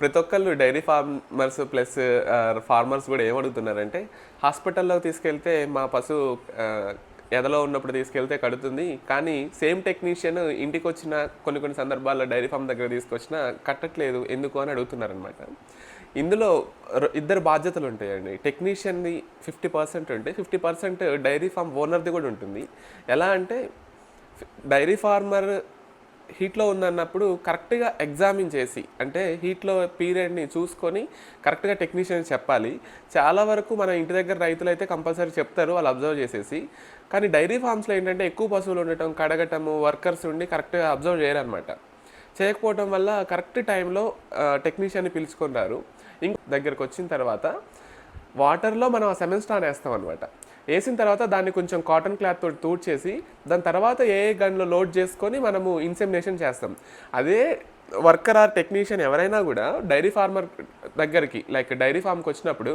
ప్రతి ఒక్కళ్ళు dairy farmers plus farmers కూడా ఏమడుగుతున్నారంటే హాస్పిటల్లో తీసుకెళ్తే మా పశు ఎదలో ఉన్నప్పుడు తీసుకెళ్తే కడుతుంది కానీ సేమ్ టెక్నీషియన్ ఇంటికి వచ్చిన కొన్ని కొన్ని సందర్భాల్లో డైరీ ఫామ్ దగ్గర తీసుకొచ్చినా కట్టట్లేదు ఎందుకు అని అడుగుతున్నారనమాట ఇందులో ఇద్దరు బాధ్యతలు ఉంటాయండి. టెక్నీషియన్ది ఫిఫ్టీ పర్సెంట్ ఉంటే ఫిఫ్టీ పర్సెంట్ డైరీ ఫామ్ ఓనర్ది కూడా ఉంటుంది. ఎలా అంటే డైరీ ఫార్మర్ హీట్లో ఉందన్నప్పుడు కరెక్ట్గా ఎగ్జామిన్ చేసి అంటే హీట్లో పీరియడ్ని చూసుకొని కరెక్ట్గా టెక్నీషియన్ చెప్పాలి. చాలా వరకు మన ఇంటి దగ్గర రైతులు అయితే కంపల్సరీ చెప్తారు వాళ్ళు అబ్జర్వ్ చేసేసి. కానీ డైరీ ఫార్మ్స్లో ఏంటంటే ఎక్కువ పశువులు ఉండటం కడగటము వర్కర్స్ ఉండి కరెక్ట్గా అబ్జర్వ్ చేయరనమాట చేయకపోవడం వల్ల కరెక్ట్ టైంలో టెక్నీషియన్ని పిలుచుకున్నారు ఇంక దగ్గరకు వచ్చిన తర్వాత వాటర్లో మనం ఆ సెమెన్ స్టాన్ వేస్తాం అనమాట వేసిన తర్వాత దాన్ని కొంచెం కాటన్ క్లాత్ తోటి తూడ్చేసి దాని తర్వాత ఏ గన్లో లోడ్ చేసుకొని మనము ఇన్సెమినేషన్ చేస్తాం. అదే వర్కర్ ఆర్ టెక్నీషియన్ ఎవరైనా కూడా డైరీ ఫార్మర్ దగ్గరికి లైక్ డైరీ ఫామ్కి వచ్చినప్పుడు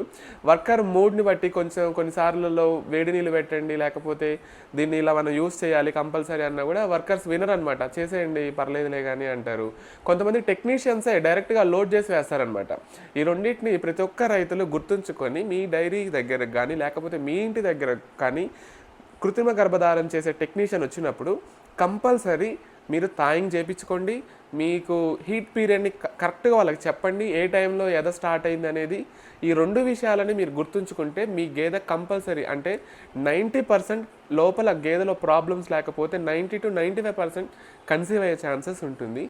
వర్కర్ మూడ్ని బట్టి కొంచెం కొన్నిసార్లలో వేడి నీళ్ళు పెట్టండి లేకపోతే దీన్ని ఇలా మనం యూస్ చేయాలి కంపల్సరీ అన్నా కూడా వర్కర్స్ వినరు అనమాట చేసేయండి పర్లేదులే కానీ అంటారు. కొంతమంది టెక్నీషియన్సే డైరెక్ట్గా లోడ్ చేసి వేస్తారనమాట. ఈ రెండింటిని ప్రతి ఒక్క రైతులు గుర్తుంచుకొని మీ డైరీ దగ్గర కానీ లేకపోతే మీ ఇంటి దగ్గర కానీ కృత్రిమ గర్భధారణ చేసే టెక్నీషియన్ వచ్చినప్పుడు కంపల్సరీ మీరు తాయింగ్ చేయించుకోండి మీకు హీట్ పీరియడ్ని కరెక్ట్గా వాళ్ళకి చెప్పండి. ఏ టైంలో ఎద స్టార్ట్ అయింది అనేది ఈ రెండు విషయాలని మీరు గుర్తుంచుకుంటే మీ గేదె కంపల్సరీ అంటే నైంటీ పర్సెంట్ లోపల గేదెలో ప్రాబ్లమ్స్ లేకపోతే ninety to ninety five percent conceive అయ్యే ఛాన్సెస్ ఉంటుంది.